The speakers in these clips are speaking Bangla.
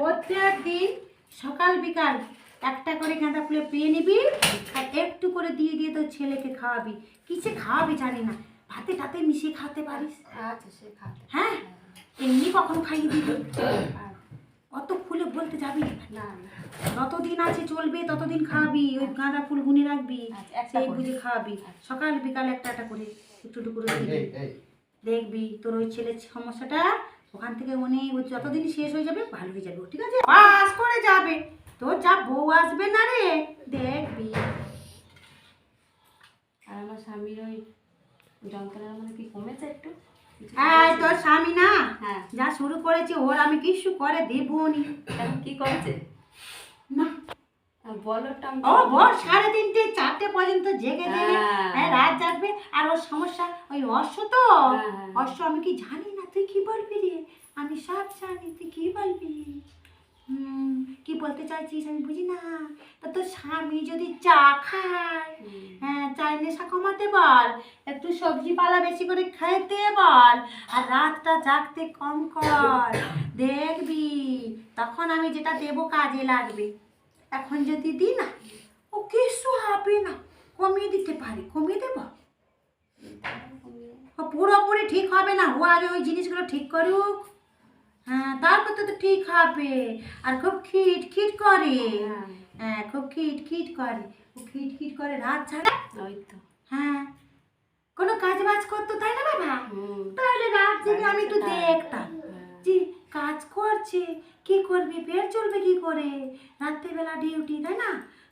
প্রত্যেক দিন সকাল বিকাল একটা করে গাঁদা ফুলে পেয়ে নিবি আর একটু করে দিয়ে দিয়ে তোর ছেলেকে খাওয়াবি। কিসে খাওয়াবি জানি না। ভাতে টাতে মিশিয়ে খাওয়াতে পারিস। আচ্ছা হ্যাঁ এমনি কখনো খাইয়ে দিবি। আচ্ছা, অত ফুলে বলতে যাবি না। যতদিন আছে চলবে ততদিন খাওয়াবি। ওই গাঁদা ফুল গুনে রাখবি আচ্ছা, সেই। বুঝে খাওয়াবি। সকাল বিকাল একটা একটা করে একটু একটু করে দিবি। দেখবি তোর ওই ছেলের সমস্যাটা ওখান থেকে অনেক যতদিন শেষ হয়ে যাবে ভালো হয়ে যাবে। ঠিক আছে পাস করে যাবে। তোর যা বউ আসবে না রে দেখবি। আর আমার স্বামীর ওই যন্ত্রণার মানে কি কমেছে একটু? কমেছে? তোর স্বামী না? হ্যাঁ। যা শুরু করেছে ওর আমি কিছু করে দেবনি। কি করেছে না। ও ভোর সাড়ে তিনটে চারটে পর্যন্ত জেগে জেগে হ্যাঁ। হ্যাঁ, রাত জাগবে। আর ওর সমস্যা ওই অশ্ব তো। হ্যাঁ, হ্যাঁ। অশ্ব আমি কি জানি না। তুই কি বলবি রে? আমি সব জানি তুই কি বলবি? কি বলতে চাইছিস আমি বুঝি না। তা তোর স্বামী যদি চা খায়। হ্যাঁ নেশা কমাতে বল একটু সবজি পালা বেশি করে খেতে বল আর রাতটা জাগতে কম কর। দেখবি তখন আমি যেটা দেবো কাজে লাগবে। এখন যদি দিই না ও কিছু হবে না। কমিয়ে দিতে পারি কমিয়ে দেবো? পুরোপুরি ঠিক হবে না। ও আগে ওই জিনিসগুলো ঠিক করুক। হ্যাঁ তারপর তো তো ঠিক হবে। আর খুব খিট খিট করে। হ্যাঁ, হ্যাঁ খুব খিট খিট করে। ও খিট খিট করে রাত ছাড়া। ওই তো। হ্যাঁ কোনো কাজ বাজ করতো তাই না বাবা? তাহলে রাত জেগে আমি একটু দেখতাম। হ্যাঁ। কাজ করছে কি করবে পেট চলবে কি করে? রাত্রিবেলা ডিউটি তাই না?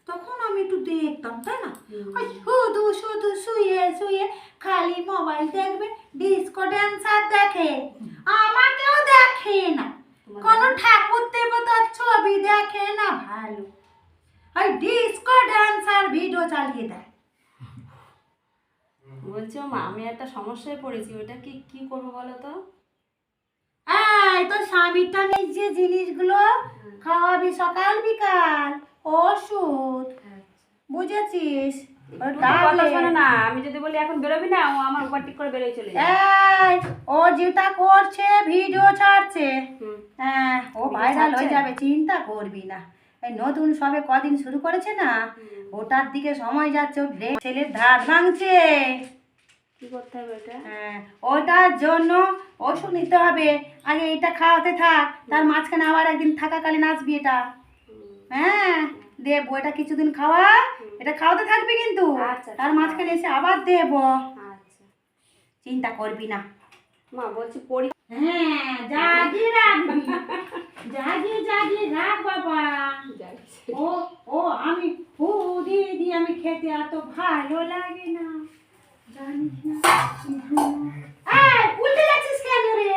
তখন আমি একটু দেখতাম তাই না? শুধু শুধু শুয়ে শুয়ে খালি মোবাইল দেখবে ডিস্কো ড্যান্সার দেখে। আমাকেও দেখে না। কোন ঠাকুর দেবতার ছবি দেখে না। ভালো। ওই ডিস্কো ড্যান্সার ভিডিও চালিয়ে দেয়। বলছি মা আমি একটা সমস্যায় পড়েছি ওটা কি কি করব বলো তো? তোর স্বামীটা যে জিনিসগুলো খাওয়াবি সকাল বিকাল ওষুধ বুঝেছিস? আমি যদি বলি এখন বেরোবি না ও আমার উপর ঠিক করে বেরোয় চলে যায় ও যেটা করছে ভিডিও ছাড়ছে। হ্যাঁ ও ভাইরাল হয়ে যাবে চিন্তা করবি না। এই নতুন সবে কদিন শুরু করেছে না ওটার দিকে সময় যাচ্ছে রে- ছেলের ধার ভাঙছে। কি করতে হবে এটা হ্যাঁ, ওটার জন্য ওষুধ নিতে হবে। আগে এটা খাওয়াতে থাক তার মাঝখানে আবার একদিন থাকাকালীন আসবি এটা। হ্যাঁ দেব এটা কিছুদিন খাওয়া এটা খাওয়াতে থাকবি কিন্তু। আচ্ছা, তার আচ্ছা। মাঝখানে এসে আবার দেব। আচ্ছা। চিন্তা করবি না। মা বলছি পড়ি হ্যাঁ জাগিয়ে রাখবি জাগিয়ে জাগিয়ে রাখ বাবা ও ও আমি ফু দিয়ে দিয়ে আমি খেতে এত ভালো লাগে না জানিস না এই উল্টে যাচ্ছিস কেন রে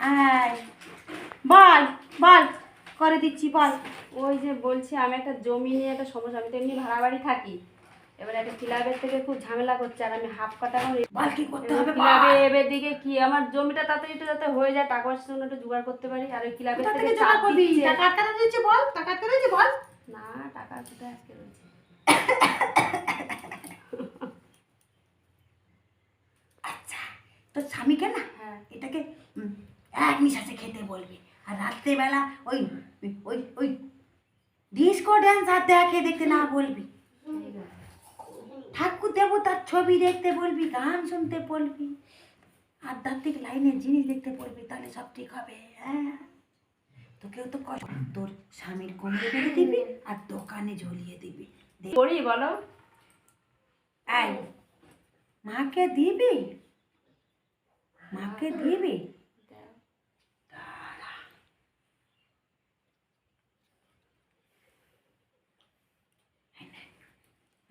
এই, বল বল করে দিচ্ছি বল। ওই যে বলছি আমি একটা জমি নিয়ে একটা সমস্যা আমি তো এমনি ভাড়া বাড়ি থাকি। এবার একটা ক্লাবের থেকে খুব ঝামেলা করছে আর আমি হাফ কাটা এখন করতে হবে ক্লাবে এবার দিকে কি আমার জমিটা তাড়াতাড়ি একটু যাতে হয়ে যায় টাকা পয়সা জন্য একটু জোগাড় করতে পারি আর ওই ক্লাবের থেকে চাপ করবি। টাকা বল? টাকা না টাকা কোথায় আজকে রয়েছে। আচ্ছা তোর স্বামীকে না হ্যাঁ। এটাকে এক নিঃশ্বাসে খেতে বলবি। আর রাত্রেবেলা ওই ওই ওই ডিস্কো ড্যান্স আর দেখে দেখতে না বলবি। ঠাকুর দেবতার ছবি দেখতে বলবি গান শুনতে বলবি আধ্যাত্মিক লাইনের জিনিস দেখতে বলবি তাহলে সব ঠিক হবে হ্যাঁ। তোকেও তো কষ্ট তোর স্বামীর কোমরে বেঁধে দিবি আর দোকানে ঝুলিয়ে দিবি। করি বলো। এই মাকে দিবি? মাকে দিবি?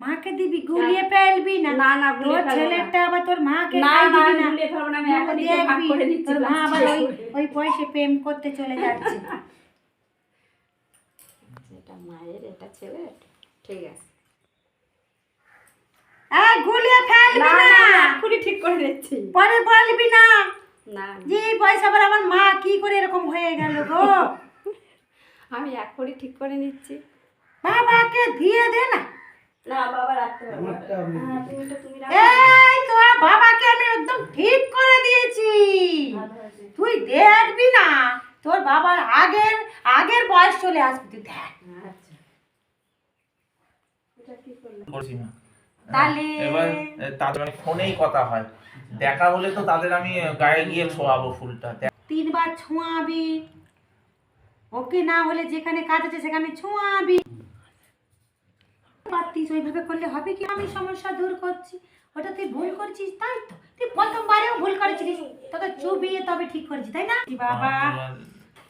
মাকে দিবি? গুলিয়ে ফেলবি না? না, না, গুলিয়ে তোর। ছেলেরটা আবার তোর মাকে না না ভুলে ফেলব না আমি এখনই তো ভাগ করে দিচ্ছি তোর মা আবার ওই ওই বয়সে প্রেম করতে চলে যাচ্ছে। এটা মায়ের এটা ছেলে ঠিক আছে। এই গুলিয়ে ফেলবি না না ঠিক করে দিচ্ছি পরে বলবি না না। যে এই বয়সে আবার আমার মা কি করে এরকম হয়ে গেল গো? আমি এখনই ঠিক করে নিচ্ছি। বাবাকে দিয়ে দে না। হ্যাঁ, মানে ফোনেই কথা হয়। দেখা হলে তো তাদের আমি গায়ে গিয়ে ছোঁয়াবো ফুলটা। তিনবার ছোঁয়াবি। ওকে না হলে যেখানে কাজ আছে সেখানে ছোঁয়াবি। পারতিস ওইভাবে করলে হবে কি? আমি সমস্যা দূর করছি। ওটা তুই ভুল করছিস তাই তো? তুই প্রথমবারেও ভুল করেছিলিস। তোকে চুবিয়ে তবে ঠিক করেছিস তাই না? বাবা।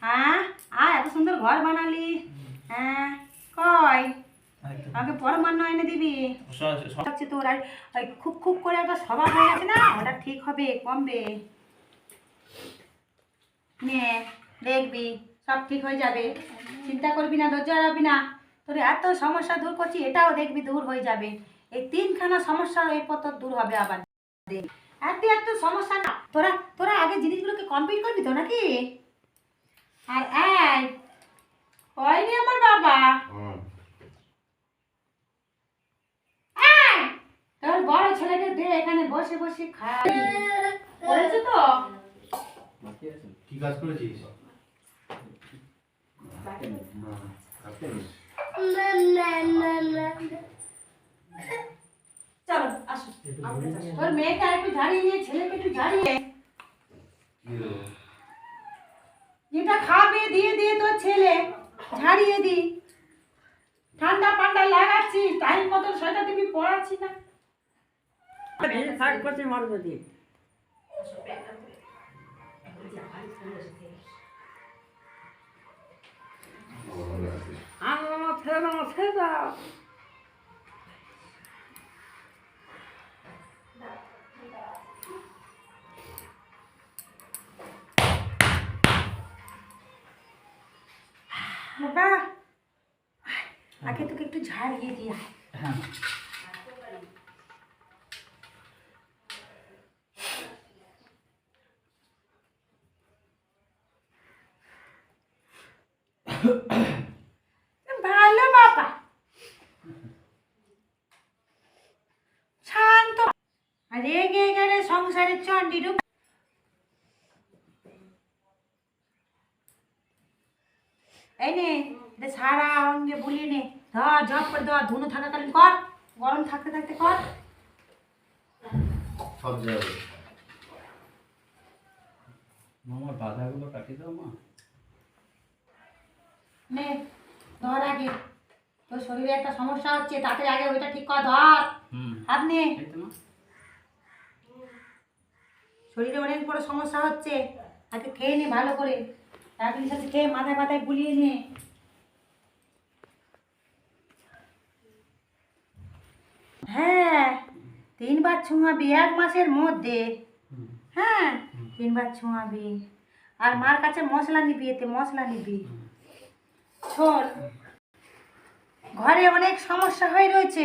হ্যাঁ? আ এত সুন্দর ঘর বানালি। হ্যাঁ? কয় আমাকে পরমান্ন এনে দিবি। হচ্ছে তোর আর ওই খুব খুব করে একটা স্বভাব হয়ে গেছে না? ওটা ঠিক হবে কমবে। নে দেখবি সব ঠিক হয়ে যাবে। চিন্তা করবি না ধৈর্য হারাবি না। তোর এত সমস্যা দূর করছি এটাও দেখবি দূর হয়ে যাবে। এই তিনখানা সমস্যা এরপর তোর দূর হবে আবার। এত এত সমস্যা না। তোরা তোরা আগে জিনিসগুলোকে কমপ্লিট করবি তো নাকি? আর এই হয়নি আমার বাবা। এই, তোর বড় ছেলেকে দে এখানে বসে বসে খাই। করেছে তো? কি কাজ করেছিস? চলো আসো। তোর মেয়েকে একটু ঝাড়িয়ে নিয়ে ছেলেকে একটু ঝাড়িয়ে। যেটা খাবে দিয়ে দিয়ে তোর ছেলে। ঝাড়িয়ে দি। ঠান্ডা পান্ডা লাগাচ্ছি টাইম মতো সোয়েটার টিপি পড়াচ্ছি না। শাক মারবো দিয়ে। আমার ছেড়ে দাও ছেড়ে দাও বাবা আগে তোকে একটু ঝাড়িয়ে দিয়া ভালো বাবা শান্ত আর রেগে গেলে এই নে এটা সারা অঙ্গে বুলিয়ে নে। ধর করে ধর ধুনো থাকাকালীন কর গরম থাকতে থাকতে কর। সব মামার বাধাগুলো কাটিয়ে দাও মা। নে ধর আগে। তোর শরীরে একটা সমস্যা হচ্ছে তাতে আগে ওইটা ঠিক কর ধর। হুম। হাত নে। এই তো মা। শরীরে অনেক বড় সমস্যা হচ্ছে। আগে খেয়ে নে ভালো করে। তারপরে সাথে খেয়ে মাথায় মাথায় বুলিয়ে নে। হ্যাঁ তিনবার ছোঁয়াবি এক মাসের মধ্যে। হ্যাঁ তিনবার ছোঁয়াবি। আর মার কাছে মশলা নিবি এতে মশলা নিবি। শোন ঘরে অনেক সমস্যা হয়ে রয়েছে।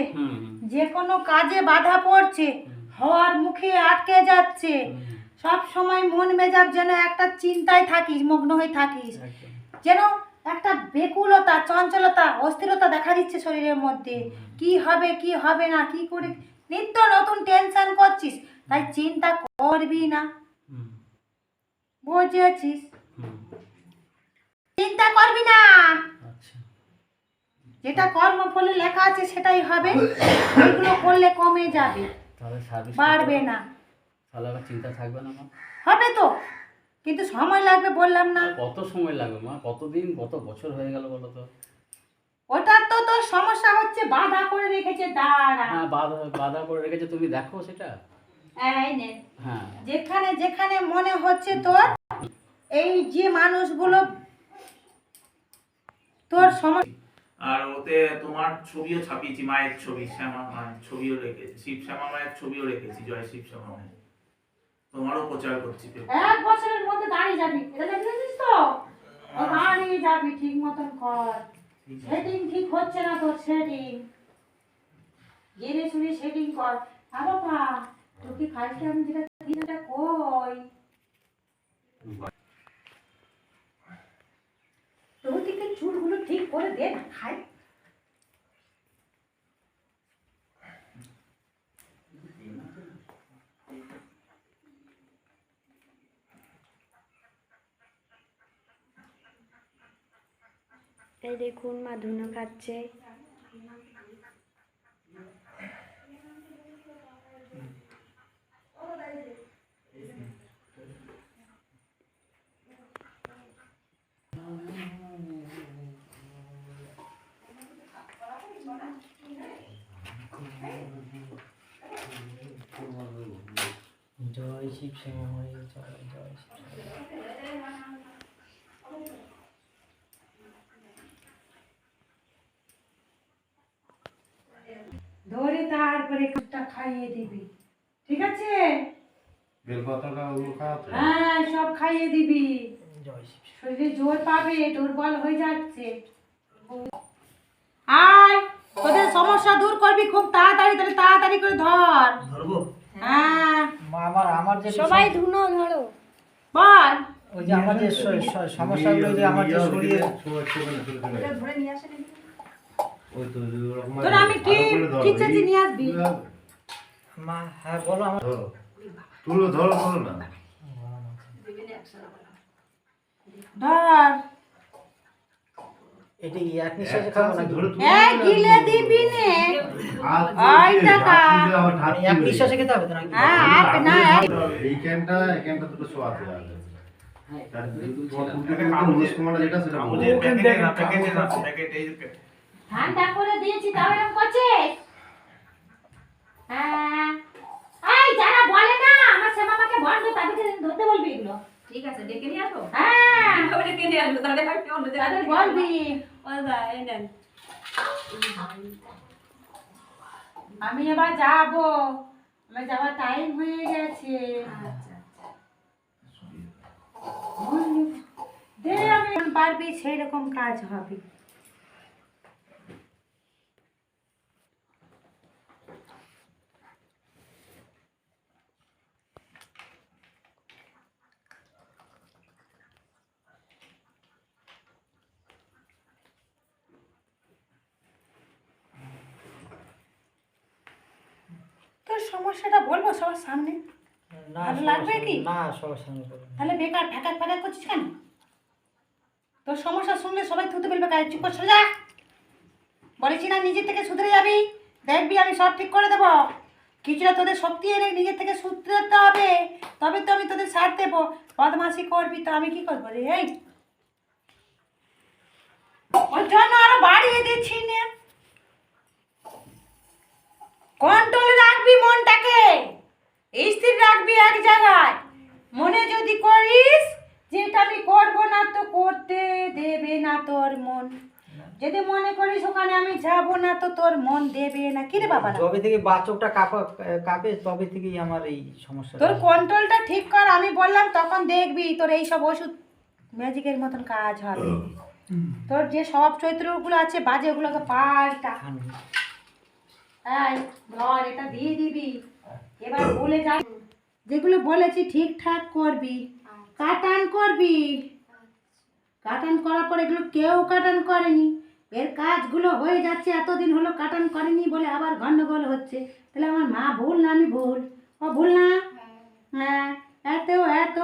যে কোনো কাজে বাধা পড়ছে। হওয়ার মুখে আটকে যাচ্ছে। সব সময় মন মেজাব যেন একটা চিন্তায় থাকিস মগ্ন হয়ে থাকিস। যেন একটা বেকুলতা চঞ্চলতা অস্থিরতা দেখা দিচ্ছে শরীরের মধ্যে। কি হবে কি হবে না কি করে? নিত্য নতুন টেনশন করছিস তাই চিন্তা করবি না। বুঝেছিস? চিন্তা করবি না। আচ্ছা। যেটা কর্মফলে লেখা আছে সেটাই হবে। এগুলো করলে কমে যাবে। বাড়বে না। তাহলে আবার চিন্তা থাকবে না মা। হবে তো কিন্তু সময় লাগবে বললাম না। কত সময় লাগবে মা? কতদিন কত বছর হয়ে গেল বলো তো? ওটার তো তোর সমস্যা হচ্ছে বাধা করে রেখেছে দাঁড়া। হ্যাঁ বাধা বাধা করে রেখেছে তুমি দেখো সেটা। এই নে। হ্যাঁ। যেখানে যেখানে মনে হচ্ছে তোর এই যে মানুষগুলো তোর সমস্যা আর ওতে তোমার ছবিও ছাপিয়েছি মায়ের ছবি শ্যামা মায়ের ছবিও রেখেছি শিব শ্যামা মায়ের ছবিও রেখেছি জয় শিব শ্যামা মায়ের। তোমারও প্রচার করছি এক বছরের মধ্যে দাঁড়িয়ে যাবি। এটা দেখেছিস তো? দাঁড়িয়ে যাবি ঠিক মতন কর। সেটিং ঠিক হচ্ছে না তোর সেটিং। জেনে শুনে সেটিং কর। আর বাবা তোর কি কাজটা আমি যেটা দিনটা কই? তোর দিকে চুলগুলো ঠিক করে দে না? খাই। এই দেখুন মা ধুনো খাচ্ছে। জয় শিব শ্যামাময় জয় জয় শিব তারপরে একটা খাইয়ে দিবি। ঠিক আছে? বেলপাতাটা ওগুলো খাওয়াতে? হ্যাঁ সব খাইয়ে দিবি। শরীরে জোর পাবে দুর্বল হয়ে যাচ্ছে। আয় তোদের সমস্যা দূর করবি খুব তাড়াতাড়ি তাহলে তাড়াতাড়ি করে ধর। ধরবো? হ্যাঁ। আমার আমার যে সবাই ধুনো ধরো। বল। ওই যে আমার সমস্যাগুলো যে আমার যে শরীরে ধরে নিয়ে তোর আমি ঠিক খিচেছি নিয়ে আসবি। মা হ্যাঁ বলো আমার। তুলো ধরো ধরো না। ধর। এটা কি এক নিঃশ্বাসে খাব নাকি? এই গিলে দিবি নে। হাত টাকা। ঝাঁপ দিলে আবার ঝাঁপ এক দিবে। নিঃশ্বাসে খেতে হবে হ্যাঁ না এই ক্যানটা এই ক্যানটা কুমার যেটা সেটা ঠান্ডা করে দিয়েছি তাও এরকম করছিস? হ্যাঁ। এই যারা বলে না আমার শ্যামা মাকে বন্ধ তাদেরকে ধরতে বলবি এগুলো। ঠিক আছে ডেকে নিয়ে আসো। হ্যাঁ। ডেকে নিয়ে আসব তাহলে আমি অন্য জায়গা তাদের বলবি। ও এই নেন। আমি এবার যাব। আমার যাওয়ার টাইম হয়ে গেছে। বুঝলি? দে আমি পারবি সেই রকম কাজ হবে তোর সমস্যাটা বলব? সবার সামনে? ভালো লাগবে কি? না সবার সঙ্গে তাহলে বেকার ফ্যাকার ফ্যাকার করছিস কেন? তোর সমস্যা শুনলে সবাই থুতে ফেলবে গায়ে চুপ করে যা। বলেছি না নিজের থেকে শুধরে যাবি? দেখবি আমি সব ঠিক করে দেবো। কিছুটা তোদের শক্তি এনে নিজের থেকে শুধরাতে হবে। তবে তো আমি তোদের সাথ দেবো। বদমাসি করবি তো আমি কি করব রে? এই! ওর জন্য আরও বাড়িয়ে দিচ্ছি না। কন্ট্রোলে রাখবি মনটাকে। স্থির রাখবি এক জায়গায়। মনে যদি করিস যেটা আমি করব না তো করতে দেবে না তোর মন। যদি মনে করিস ওখানে আমি যাব না তো তোর মন দেবে না। কি রে বাবা যবে থেকে বাচকটা কাঁপা কাঁপে তবে থেকেই আমার এই সমস্যা তোর কন্ট্রোলটা ঠিক কর আমি বললাম তখন দেখবি তোর এই সব ওষুধ ম্যাজিকের মতন কাজ হবে। তোর যে স্বভাব চরিত্রগুলো আছে বাজে ওগুলোকে পাল্টা। ধর এটা দিয়ে দিবি। এবার বলে যা। যেগুলো বলেছি ঠিকঠাক করবি। কাটান করবি। কাটান করার পর এগুলো কেউ কাটান করেনি। এর কাজগুলো হয়ে যাচ্ছে এতদিন হলো কাটান করেনি বলে আবার গন্ডগোল হচ্ছে। তাহলে আমার মা ভুল না আমি ভুল? ও ভুল না? হ্যাঁ। এত এত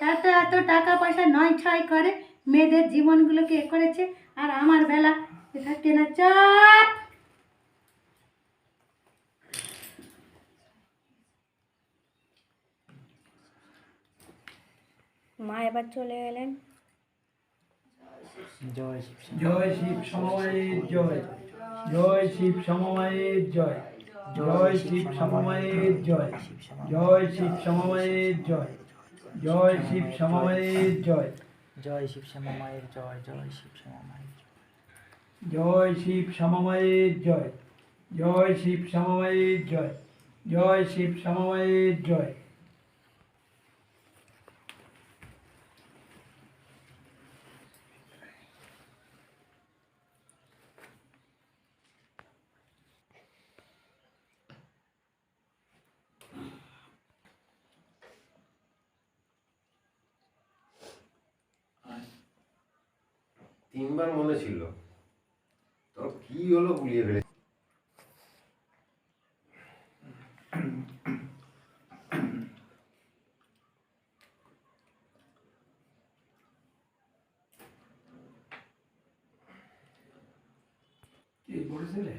এত এত টাকা পয়সা নয় ছয় করে মেয়েদের জীবনগুলোকে এ করেছে। আর আমার বেলা এটা কেনা চাপ মা এবার চলে গেলেন জয়। জয় শিব সমবায়ের জয় জয় শিব সমবায়ের জয় জয় শিব সমবায়ের জয় জয় শিব সমবায়ের জয় জয় শিব সমবায়ের জয় জয় শিব শ্যামা জয় জয় শিব শ্যামা জয়। জয় শিব সমবায়ের জয় জয় শিব সমবায়ের জয় জয় শিব সমবায়ের জয় তিনবার মনে ছিল তো কি হলো গুলিয়ে ফেলে শুনে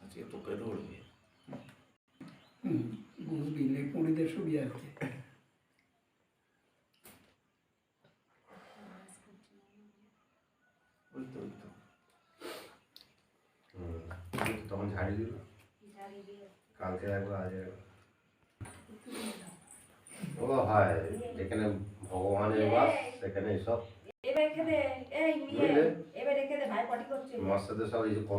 আজকে তোকে ধরবে। গুরু দিলে কুড়িদের ছবি আর কি ওই তো ওই তো হুম, কিন্তু তখন ঝাড়ি দিল। কালকে একবার আজ একবার। ও হয় যেখানে ভগবানের বাস সেখানে সব এবার রেখে দে এই নিয়ে এবার রেখে দে ভাই পটি করছে। মার সাথে সব এই যে কত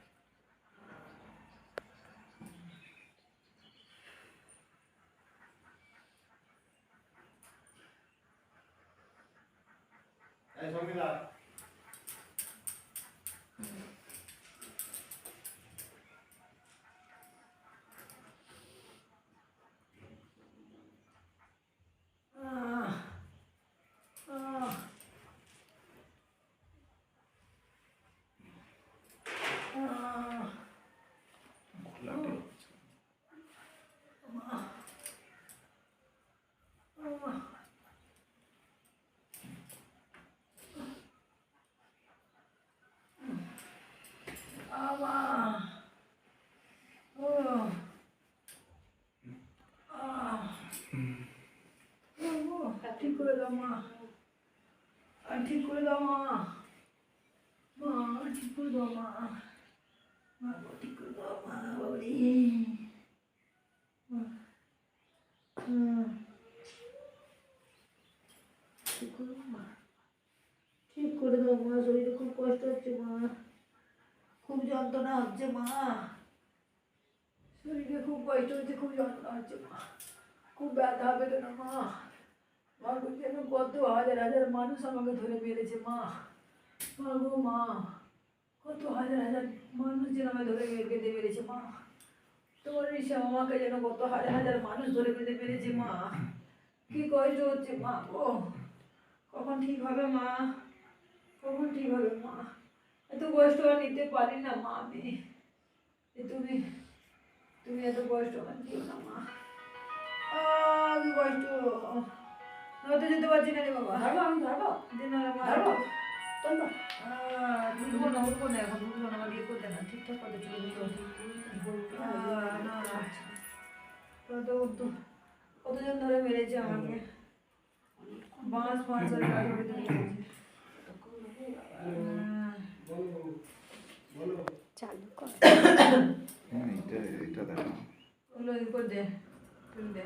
এই বাড়ি পটি ভূত করছে। প্রেত ঠিক করে মা। ঠিক করে দাও মা। মা ঠিক করে দাও মা। মা ঠিক করে দাও মা, বাবারে। ঠিক করে মা। ঠিক করে দাও মা, শরীরে খুব কষ্ট হচ্ছে মা। খুব যন্ত্রণা হচ্ছে মা। শরীরে খুব কষ্ট হচ্ছে, খুব যন্ত্রণা হচ্ছে মা। খুব ব্যথা বেদনা মা? মানুষ যেন কত হাজার হাজার মানুষ আমাকে ধরে মেরেছে, মা। মা গো, মা, কত হাজার হাজার মানুষ যেন আমাকে ধরে বেঁধে মেরেছে, মা। তোমার ইসব আমাকে যেন কত হাজার হাজার মানুষ ধরে বেঁধে মেরেছে, মা। কি কষ্ট হচ্ছে, মা গো। কখন ঠিক হবে, মা? কখন ঠিক হবে, মা? এত কষ্ট আর নিতে পারি না, মা, আমি। তুমি তুমি এত কষ্ট আমার দিও না, মা। কষ্ট। নয়তো যেতে পারছি না রে বাবা। ধরবো আমি ধরবো? দিন ধরবো? উঠবো না উঠবো না এখন উঠবো না ইয়ে করতে না। ঠিকঠাক করে চলে যেতে না না। কত কতজন ধরে মেরেছে আমাকে? বাঁশ ফাঁস আর কাঠের ভিতরে চালু কর। এটা এটা দেখো। ওগুলো ই করে দে তুলে দে।